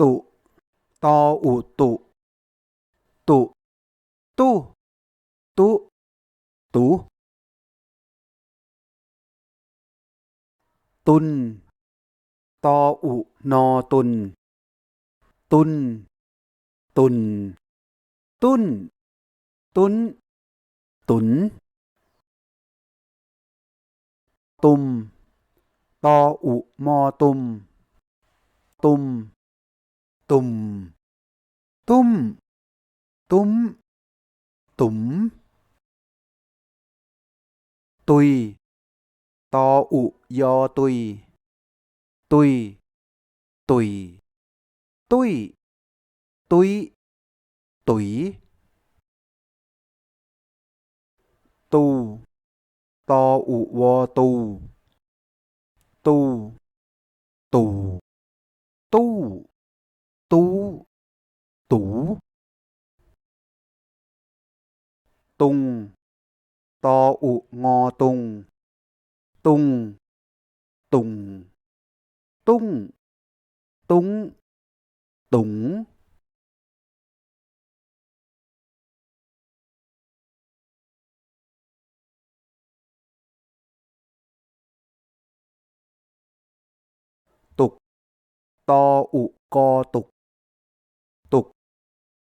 ตุตออุตุ ตุตุตุตุตุนตออุนอตุน ตุน ตุน ตุน ตุน ตุน ตุม ตออุมอตุม ตุม tùm. Tùm. Tùm. Tùm. Tùy. To ụ do tùy. Tùy. Tùy. Tùy. Tùy. Tùy. Tù. To ụ wo tù. Tù. Tù. Tù tú tủ. Tung, to ụ ngò tung. Tung, tùng. Tung tung túng. Tục, to ụ co, tục.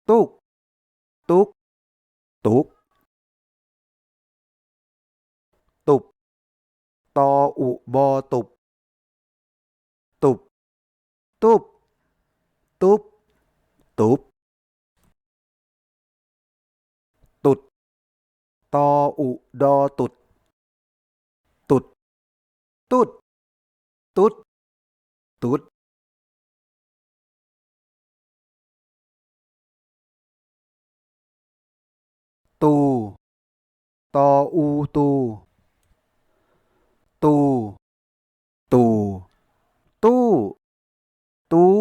ตุกตุกตุกตุบ ตออุบอตุบ ตุบ ตุบ ตุบ ตุบ ตุด ตออุดอตุด ตุด ตุด ตุด ตุด ตออูตู ตู ตู ตู้ ตู้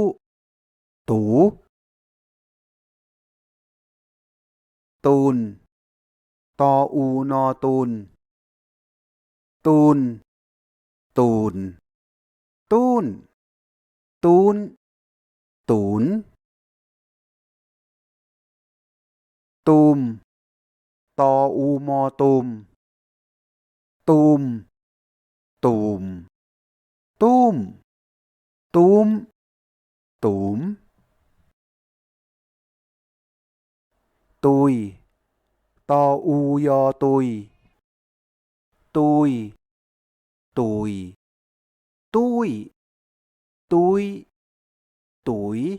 ตู ตูน ตออูนอตูน ตูน ตูน ตูน ตูน ตูนตูม to u mo tùm tùm tùm tùm tùm tùm tôi to u do tôi tôi tôi tôi tôi tuổi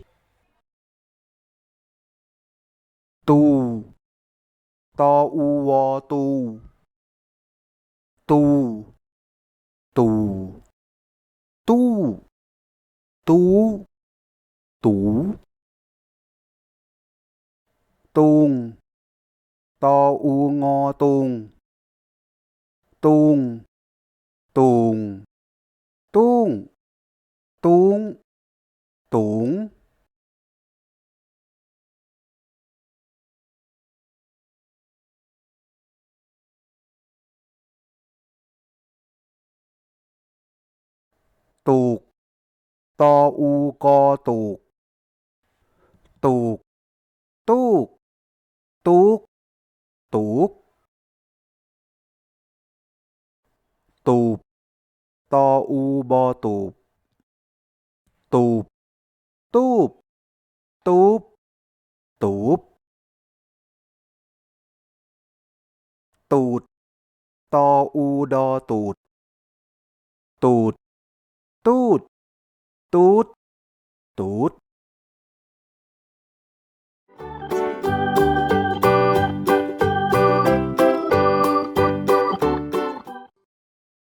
tu to u wo tu. Tu. Tu. Tu. Tu. Tú tuông to u ngo tuông tuông tuông tuông tuông tuông ตูก ตออูกอตูก ตูก ตูก ตูก ตูก ตูบ ตออูบอตูบ ตูบ ตูบ ตูบ ตูบ ตูด ตออูดอตูด ตูด ตูด ตูด ตูด